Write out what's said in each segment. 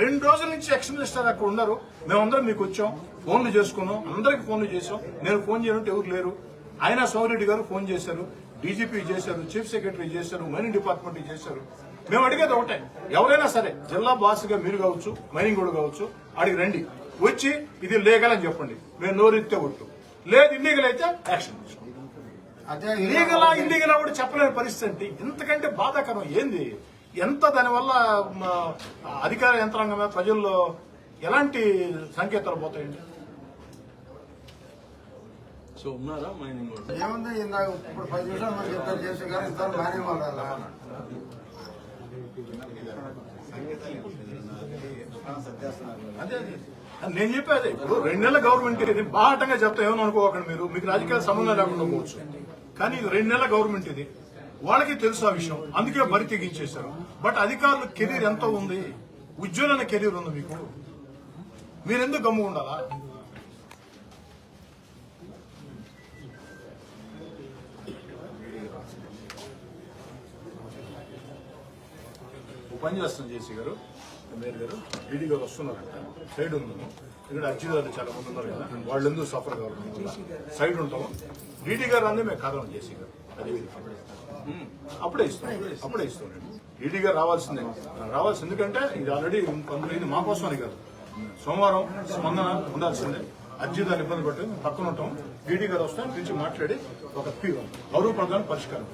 రెండు రోజుల నుంచి ఎక్స్మినిస్టర్ అక్కడ ఉన్నారు మేమందరం మీకు వచ్చాం ఫోన్లు చేసుకున్నాం అందరికి ఫోన్లు చేసాం నేను ఫోన్ చేయనంటే ఎవరు లేరు. ఆయన సోమిరెడ్డి గారు ఫోన్ చేశారు డీజీపీ చేశారు చీఫ్ సెక్రటరీ చేశారు మైనింగ్ డిపార్ట్మెంట్ చేశారు. మేము అడిగేది ఒకటే ఎవరైనా సరే జిల్లా బాస్గా మీరు కావచ్చు మైనింగ్ కూడా కావచ్చు అడిగి రండి. వచ్చి ఇది లీగల్ అని చెప్పండి. మేము నోరెత్తే ఒట్టు. లేదు ఇల్లీగల్ అయితే యాక్షన్ తీసుకుంటాం అదే లీగల్ ఇల్లీగల్ కూడా చెప్పలేని పరిస్థితి అంటే ఇంతకంటే బాధాకరం. ఏంది? ఎంత దానివల్ల అధికార యంత్రాంగం మీద ప్రజల్లో ఎలాంటి సంకేతాలు పోతాయండి? సో ఉన్నారా మైనింగ్ వాళ్ళు? ఏముంది ఇందాక ఇప్పుడు పది నిమిషాలు మనం చెప్పారు చేసే గారు ఇంత మానే వాళ్ళు అదే అదే. నేను చెప్పేది ఇప్పుడు రెండు నెలల గవర్నమెంట్ ఇది బాహటంగా చెప్తా ఏమని అనుకోకండి మీరు మీకు రాజకీయ సంబంధం లేకుండా పోవచ్చు. కానీ ఇది రెండు నెలల గవర్నమెంట్ ఇది. వాళ్ళకి తెలుసు ఆ విషయం. అందుకే బరి తెగించేశారు. బట్ అధికారుల కెరీర్ ఎంత ఉంది? ఉజ్వలన కెరీర్ ఉంది మీకు. మీరెందుకు గమ్ము ఉండాలా? పని చేస్తాం జేసీ గారు మేయర్ గారు. డీడీ గారు వస్తున్నారంట. సైడ్ ఉన్నాము. ఇక్కడ అర్జీదారులు చాలా మంది ఉన్నారు కదా. వాళ్ళు ఎందుకు సఫర్ కావాలి సైడ్ ఉంటాము. డీడీ గారు అందే మేము కదలం జేసీ గారు. అది అప్పుడే ఇస్తాం. అప్పుడే ఇస్తాం డీడీ గారు రావాల్సిందే. రావాల్సి ఎందుకంటే ఇది ఆల్రెడీ ఇది మా కోసమని కాదు. సోమవారం స్పందన ఉండాల్సిందే. అర్జీదారులు ఇబ్బంది పట్టి పక్కన ఉంటాం. డీడీ గారు వస్తే పిలిచి మాట్లాడి ఒక పీ గౌరవ ప్రధాన పరిష్కారం.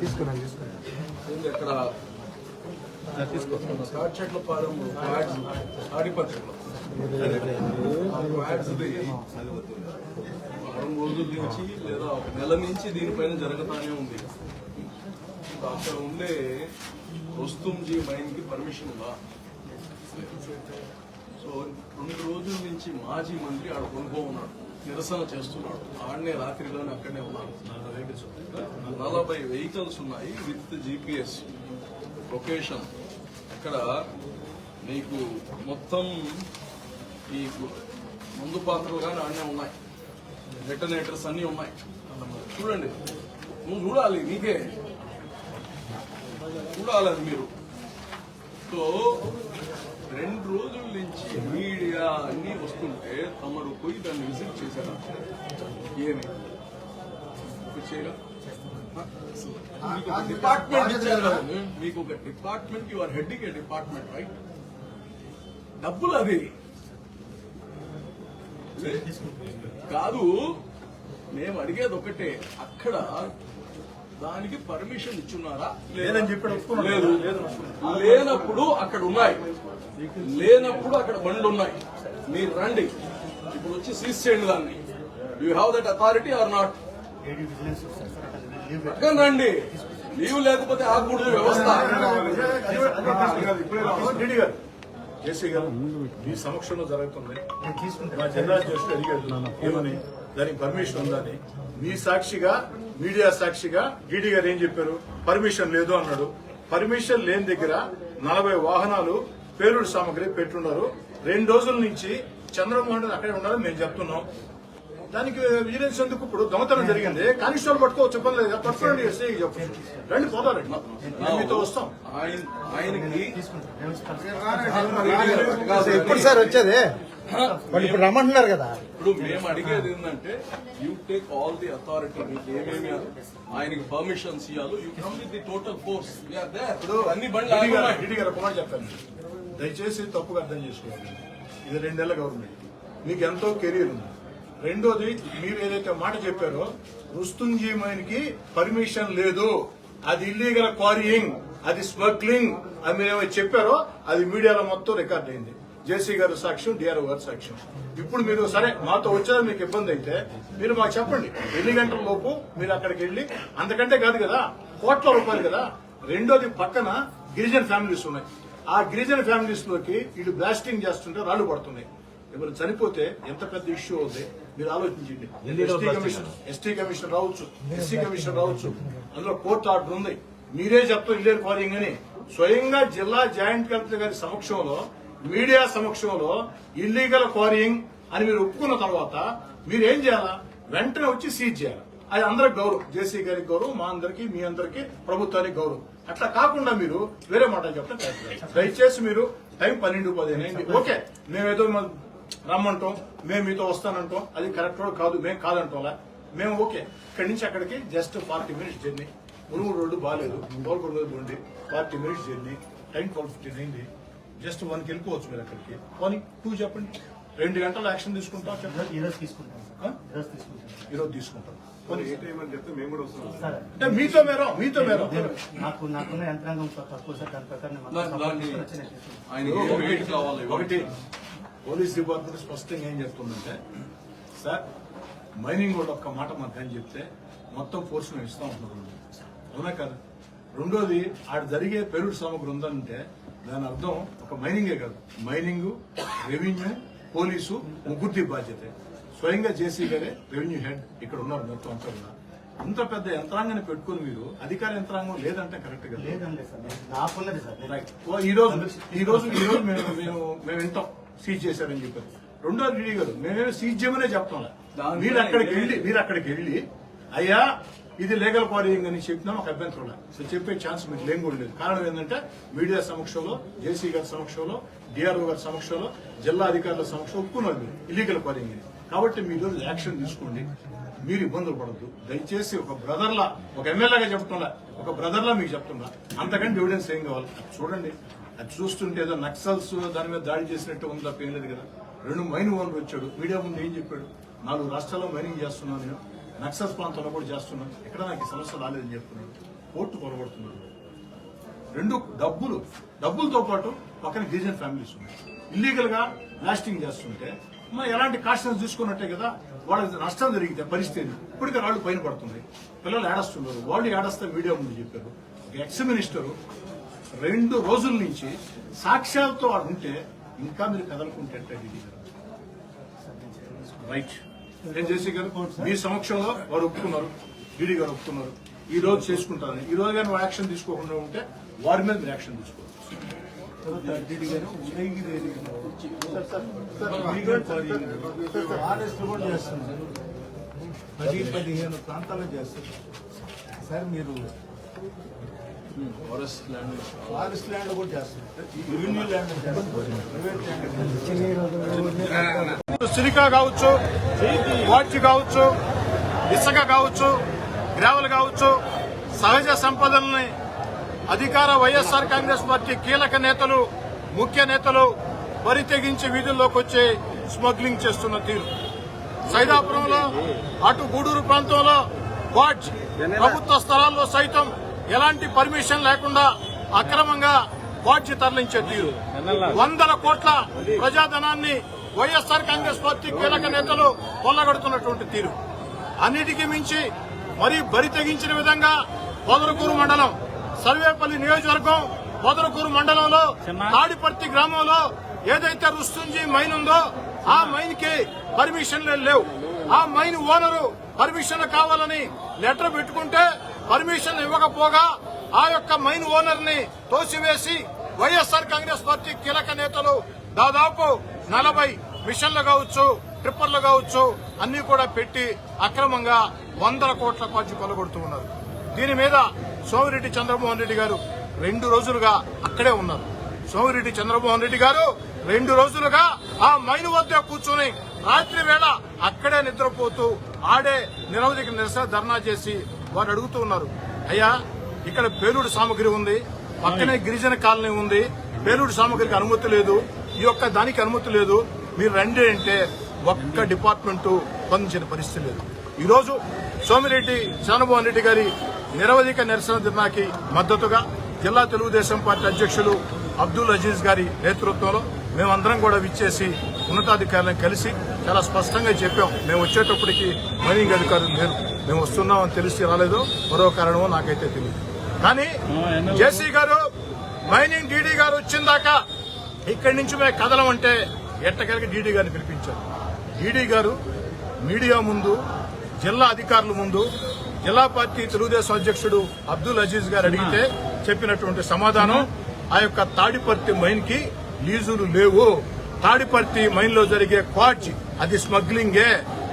తీసుకున్నాను తీసుకున్నాను వారం రోజుల నుంచి లేదా ఒక నెల నుంచి దీనిపైన జరుగుతానే ఉంది. అక్కడ ఉండే వస్తుంజీ మైన్కి పర్మిషన్ ఉందా? సో రెండు రోజుల నుంచి మాజీ మంత్రి ఆడ కొనుక్కో ఉన్నాడు నిరసన చేస్తున్నాడు. ఆడనే రాత్రిలోనే అక్కడనే ఉన్నాడు. నలభై వెహికల్స్ ఉన్నాయి విత్ జీపీఎస్ లొకేషన్. ఇక్కడ నీకు మొత్తం ఈ ముందు పాత్రలు కానీ ఆడనే ఉన్నాయి. డెటనేటర్స్ అన్నీ ఉన్నాయి. చూడండి. నువ్వు చూడాలి నీకే. చూడాలి అది మీరు. సో రెండు రోజుల నుంచి మీడియా అన్ని వస్తుంటే తమరు పోయి దాన్ని విజిట్ చేశారా? ఏమి? చేయరా? మీకు ఒక department you are heading a department right డబ్బులు అది. కాదు మేము అడిగేది ఒకటే. అక్కడ దానికి పర్మిషన్ ఇచ్చున్నారా? లేదని ఒప్పుకున్నాడు. లేదు. లేనప్పుడు అక్కడ ఉన్నాయి. లేనప్పుడు అక్కడ బండ్లు ఉన్నాయి. మీరు రండి. ఇప్పుడు వచ్చి సీజ్ చేయండి దాన్ని. You have that authority or not పక్కన రండి. లీవ్ లేకపోతే ఆగకూడదు వ్యవస్థ. జేసీ గారు మీ సమక్షంలో జరుగుతుంది. మా జిల్లా అధ్యక్షుడు అడిగాడు ఏమని? దానికి పర్మిషన్ ఉందని మీ సాక్షిగా మీడియా సాక్షిగా డీడీ గారు ఏం చెప్పారు? పర్మిషన్ లేదు అన్నాడు. పర్మిషన్ లేని దగ్గర నలభై వాహనాలు పేలుడు సామాగ్రి పెట్టున్నారు రెండు రోజుల నుంచి చంద్రమోహన్ అక్కడే ఉన్నారని మేము చెప్తున్నాం. దానికి విజిలెన్స్ ఎందుకు ఇప్పుడు దొంగతనం జరిగింది. కానిస్టేబుల్ పట్టుకోవచ్చు ఇబ్బంది లేదు. పట్టుకోండి ఎస్ఐ చెప్పచ్చు రండి పోదారండి మేము మీతో వస్తాం. ఆయన ఆయనకి ఎప్పుడు సార్ వచ్చేది. వాళ్ళు ఇప్పుడు రమ్మంటున్నారు కదా. ఇప్పుడు మేము అడిగేది ఏంటంటే you take all the authority మీకు ఏమేమి ఆయనకి పర్మిషన్స్ ఇవ్వాలో you come with the total force అన్ని బండ్లు రెడ్డి గారు- చెప్తాను. దయచేసి తప్పుగా అర్థం చేసుకోవాలి ఇది రెండేళ్ళ గవర్నమెంట్ మీకు ఎంతో కెరీర్ ఉంది. రెండోది మీరు ఏదైతే మాట చెప్పారో రుస్తుంజీ మైన్కి పర్మిషన్ లేదు. అది ఇల్లీగల్ క్వారీయింగ్ అది స్మగ్లింగ్ అని మీరు ఏమైతే చెప్పారో అది మీడియాలో మొత్తం రికార్డ్ అయింది. జేసీ గారు సాక్ష్యం డిఆర్ఓ గారు సాక్ష్యం. ఇప్పుడు మీరు సరే మాతో వచ్చేది మీకు ఇబ్బంది అయితే మీరు మాకు చెప్పండి. ఎన్ని గంటల లోపు మీరు అక్కడికి వెళ్ళి అంతకంటే కాదు కదా కోట్ల రూపాయలు కదా. రెండోది పక్కన గిరిజన ఫ్యామిలీస్ ఉన్నాయి. ఆ గిరిజన ఫ్యామిలీస్లోకి వీళ్ళు బ్లాస్టింగ్ చేస్తుంటే రాళ్ళు పడుతున్నాయి. ఎవరు చనిపోతే ఎంత పెద్ద ఇష్యూ అవుతుంది మీరు ఆలోచించండి. ఎస్టీ కమిషన్ ఎస్టీ కమిషన్ రావచ్చు ఎస్సీ కమిషన్ రావచ్చు. అందులో కోర్టు ఆర్డర్ ఉంది. మీరే చెప్తారు ఇల్లేరు క్వారింగ్ అని స్వయంగా జిల్లా జాయింట్ కలెక్టర్ గారి సమక్షంలో మీడియా సమక్షంలో ఇల్లీగల్ క్వారింగ్ అని మీరు ఒప్పుకున్న తర్వాత మీరు ఏం చేయాలా? వెంటనే వచ్చి సీజ్ చేయాలి? అది అందరికి గౌరవం. జేసీ గారికి గౌరవం మా అందరికి మీ అందరికి ప్రభుత్వానికి గౌరవం. అట్లా కాకుండా మీరు వేరే మాటలు చెప్పడం దయచేసి మీరు టైం పన్నెండు పదిహేను అయింది. ఓకే మేమేదో రమ్మంటాం మేము మీతో వస్తానంటాం. అది కరెక్ట్ రోడ్ కాదు మేము కాదంటాంలా? మేము ఓకే. ఇక్కడి నుంచి అక్కడికి జస్ట్ ఫార్టీ మినిట్స్ జర్నీ. మునుగు రోడ్డు బాగాలేదు గోల్కొండ రోడ్డు ఉండి forty minutes journey. Time twelve fifteen అయింది. జస్ట్ వన్కి వెళ్ళిపోవచ్చు మీరు అక్కడికి. వన్ టూ చెప్పండి. రెండు గంటల యాక్షన్ తీసుకుంటాం చెప్పండి. ఈరోజు తీసుకుంటాం? ఈరోజు తీసుకుంటాం. అంటే మీతో మేరం మీతో మేరం. నాకు నాకున్న యంత్రాంగం తక్కువ సార్ దాని ప్రకారం ఒకటి పోలీస్ డిపార్ట్మెంట్ స్పష్టంగా ఏం చెప్తుందంటే సార్ మైనింగ్ కూడా ఒక్క మాట మాకు అని చెప్తే మొత్తం ఫోర్స్ మేము ఇస్తాం ఉంటున్నాం అవునా కదా? రెండోది ఆడ జరిగే పెరుడు సామగ్రి ఉందంటే దాని అర్థం ఒక మైనింగే కాదు. మైనింగ్ రెవెన్యూ పోలీసు ముగ్గురి బాధ్యత. స్వయంగా జేసీ గారే రెవెన్యూ హెడ్ ఇక్కడ ఉన్నారు మొత్తం అంతా కూడా. అంత పెద్ద యంత్రాంగాన్ని పెట్టుకుని మీరు అధికార యంత్రాంగం లేదంటే కరెక్ట్. ఓ, ఈ రోజు ఈ రోజు ఈ రోజు మేము మేము మేము వింటాం. సీజ్ చేశారని చెప్పారు. రెండో రెడ్డి గారు మేమేమో సీజ్ చేయమనే చెప్తాం. మీరు అక్కడికి వెళ్ళి మీరు అక్కడికి వెళ్ళి అయ్యా ఇది లీగల్ క్వారీయింగ్ అని చెప్పినా ఒక అభ్యంతరం లేదు. సో చెప్పే ఛాన్స్ మీకు లేని కూడా లేదు. కారణం ఏంటంటే మీడియా సమక్షంలో జేసీ గారి సమక్షంలో డిఆర్ఓ గారి సమక్షంలో జిల్లా అధికారుల సమక్షంలో ఒప్పుకున్నారు మీరు ఇల్లీగల్ క్వారీయింగ్ అని. కాబట్టి మీరు యాక్షన్ తీసుకోండి. మీరు ఇబ్బందులు పడద్దు. దయచేసి ఒక బ్రదర్లా ఒక ఎమ్మెల్యేగా చెప్తున్నా ఒక బ్రదర్లా మీకు చెప్తున్నా అంతకంటే ఎవిడెన్స్ ఏం కావాలి? చూడండి. అది చూస్తుంటే ఏదో నక్సల్స్ దాని మీద దాడి చేసినట్టు ఉంది తప్ప ఏం లేదు కదా. రెండు మైన్ ఓనర్ వచ్చాడు. మీడియా ముందు ఏం చెప్పాడు? నాలుగు రాష్ట్రాల్లో మైనింగ్ చేస్తున్నాను నేను. నక్సల్స్ ప్రాంతంలో కూడా చేస్తున్నాను. ఎక్కడ నాకు సమస్య రాలేదని చెప్తున్నాడు కోర్టు కొనబడుతున్నాను రెండు డబ్బులు డబ్బులతో పాటు పక్కన గిరిజన ఫ్యామిలీస్ ఉన్నాయి. ఇల్లీగల్గా బ్లాస్టింగ్ చేస్తుంటే మనం ఎలాంటి కాషన్స్ చూసుకున్నట్టే కదా వాళ్ళకి నష్టం జరిగితే పరిస్థితి ఇప్పటికే రాళ్ళు పైన పడుతుంది పిల్లలు ఏడస్తున్నారు. వాళ్ళు ఏడస్తే మీడియా ముందు చెప్పారు. ఎక్స్ మినిస్టర్ రెండు రోజుల నుంచి సాక్ష్యాలతో వాడు ఉంటే ఇంకా మీరు కదలకుంటే రైట్ ఏం చేసి గారు మీ సమక్షంలో వారు ఒప్పుకున్నారు డీడీ గారు ఒప్పుకున్నారు ఈ రోజు చేసుకుంటారని ఈ రోజు కానీ యాక్షన్ తీసుకోకుండా ఉంటే వారి మీద మీరు యాక్షన్ తీసుకోవచ్చు చేస్తున్నారు పది పదిహేను ప్రాంతాల్లో చేస్తారు సార్ మీరు ఫారెస్ట్ ల్యాండ్ ఫారెస్ట్ ల్యాండ్ కూడా చేస్తున్నారు రెవెన్యూ ల్యాండ్ చేస్తారు సిలికా కావచ్చు వాచ్ కావచ్చు ఇసుక కావచ్చు గ్రావెల్ కావచ్చు సహజ సంపదల్ని అధికార వైఎస్ఆర్ కాంగ్రెస్ పార్టీ కీలక నేతలు ముఖ్య నేతలు పరితెగించి వీధుల్లోకి వచ్చి స్మగ్లింగ్ చేస్తున్న తీరు. సైదాపురంలో అటు గూడూరు ప్రాంతంలో వాచ్ ప్రభుత్వ స్థలాల్లో సైతం ఎలాంటి పర్మిషన్ లేకుండా అక్రమంగా వాచ్ తరలించే తీరు. వందల కోట్ల ప్రజాధనాన్ని వైఎస్ఆర్ కాంగ్రెస్ పార్టీ కీలక నేతలు కొల్లగొడుతున్నటువంటి తీరు. అన్నిటికీ మించి మరీ బరి తెగించిన విధంగా పొదరకూరు మండలం సర్వేపల్లి నియోజకవర్గం పొదరకూరు మండలంలో తాడిపర్తి గ్రామంలో ఏదైతే రుస్తుంజీ మైన్ ఉందో ఆ మైన్కి పర్మిషన్లు లేవు. ఆ మైన్ ఓనరు పర్మిషన్ కావాలని లెటర్ పెట్టుకుంటే పర్మిషన్ ఇవ్వకపోగా ఆ యొక్క మైన్ ఓనర్ని తోసివేసి వైఎస్ఆర్ కాంగ్రెస్ పార్టీ కీలక నేతలు దాదాపు నలభై మిషన్లు కావచ్చు ట్రిప్పర్లు కావచ్చు అన్ని కూడా పెట్టి అక్రమంగా వందల కోట్ల ఖర్చు కొలగొడుతూ ఉన్నారు. దీని మీద సోమిరెడ్డి చంద్రమోహన్ రెడ్డి గారు రెండు రోజులుగా అక్కడే ఉన్నారు. సోమిరెడ్డి చంద్రమోహన్ రెడ్డి గారు రెండు రోజులుగా ఆ మైను వద్ద కూర్చొని రాత్రి వేళ అక్కడే నిద్రపోతూ ఆడే నిరవధిక నిరసన ధర్నా చేసి వారు అడుగుతూ ఉన్నారు. అయ్యా ఇక్కడ పేలుడు సామగ్రి ఉంది పక్కనే గిరిజన కాలనీ ఉంది పేలుడు సామగ్రికి అనుమతి లేదు ఈ యొక్క దానికి అనుమతి లేదు. మీరు రండి అంటే ఒక్క డిపార్ట్మెంట్ స్పందించిన పరిస్థితి లేదు. ఈ రోజు సోమిరెడ్డి చంద్రమోహన్ రెడ్డి గారి నిరవధిక నిరసన ధర్నాకి మద్దతుగా జిల్లా తెలుగుదేశం పార్టీ అధ్యక్షులు అబ్దుల్ అజీజ్ గారి నేతృత్వంలో మేమందరం కూడా విచ్చేసి ఉన్నతాధికారులను కలిసి చాలా స్పష్టంగా చెప్పాం. మేము వచ్చేటప్పటికి మైనింగ్ అధికారులు లేరు. మేము వస్తున్నామని తెలిసి రాలేదో. మరో కారణమో నాకైతే తెలియదు కానీ జేసీ గారు మైనింగ్ డీడీ గారు వచ్చిందాకా ఇక్కడి నుంచి మేము కదలమంటే ఎట్టగలిగి డీడీ గారిని పిలిపించారు డీడీ గారు మీడియా ముందు జిల్లా అధికారుల ముందు జిల్లా పార్టీ తెలుగుదేశం అధ్యక్షుడు అబ్దుల్ అజీజ్ గారు అడిగితే చెప్పినటువంటి సమాధానం ఆ యొక్క తాడిపర్తి మైన్కి లీజులు లేవు. తాడిపర్తి మైన్లో జరిగే క్వాడ్జ్ అది స్మగ్లింగే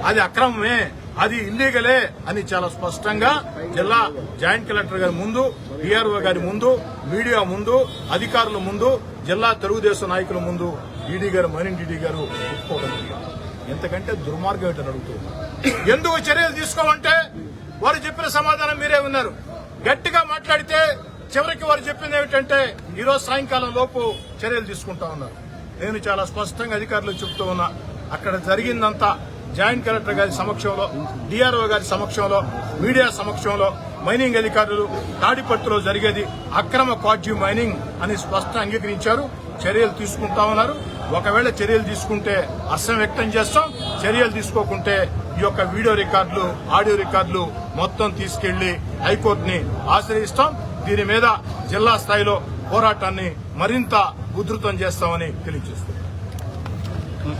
అది అక్రమమే. అది ఇల్లీగలే అని చాలా స్పష్టంగా జిల్లా జాయింట్ కలెక్టర్ గారి ముందు డిఆర్ఓ గారి ముందు మీడియా ముందు అధికారుల ముందు జిల్లా తెలుగుదేశం నాయకుల ముందు ఈడీ గారు మరిన్ డీడీ గారు ఒప్పుకోవడం ఎంతకంటే దుర్మార్గం ఏంటని అడుగుతున్నారు. ఎందుకు చర్యలు తీసుకోమంటే వారు చెప్పిన సమాధానం మీరే ఉన్నారు. గట్టిగా మాట్లాడితే చివరికి వారు చెప్పింది ఏమిటంటే ఈరోజు సాయంకాలం లోపు చర్యలు తీసుకుంటా ఉన్నారు. నేను చాలా స్పష్టంగా అధికారులకు చెప్తూ ఉన్నా. అక్కడ జరిగిందంతా జాయింట్ కలెక్టర్ గారి సమక్షంలో డిఆర్ఓ గారి సమక్షంలో మీడియా సమక్షంలో మైనింగ్ అధికారులు తాడిపట్టులో జరిగేది అక్రమ క్వాడ్యూ మైనింగ్ అని స్పష్టంగా అంగీకరించారు. చర్యలు తీసుకుంటా ఉన్నారు. ఒకవేళ చర్యలు తీసుకుంటే హర్షం వ్యక్తం చేస్తాం. చర్యలు తీసుకోకుంటే ఈ యొక్క వీడియో రికార్డులు ఆడియో రికార్డులు మొత్తం తీసుకెళ్ళి హైకోర్టుని ఆశ్రయిస్తాం. దీని మీద జిల్లా స్థాయిలో పోరాటాన్ని మరింత ఉధృతం చేస్తామని తెలియజేస్తాం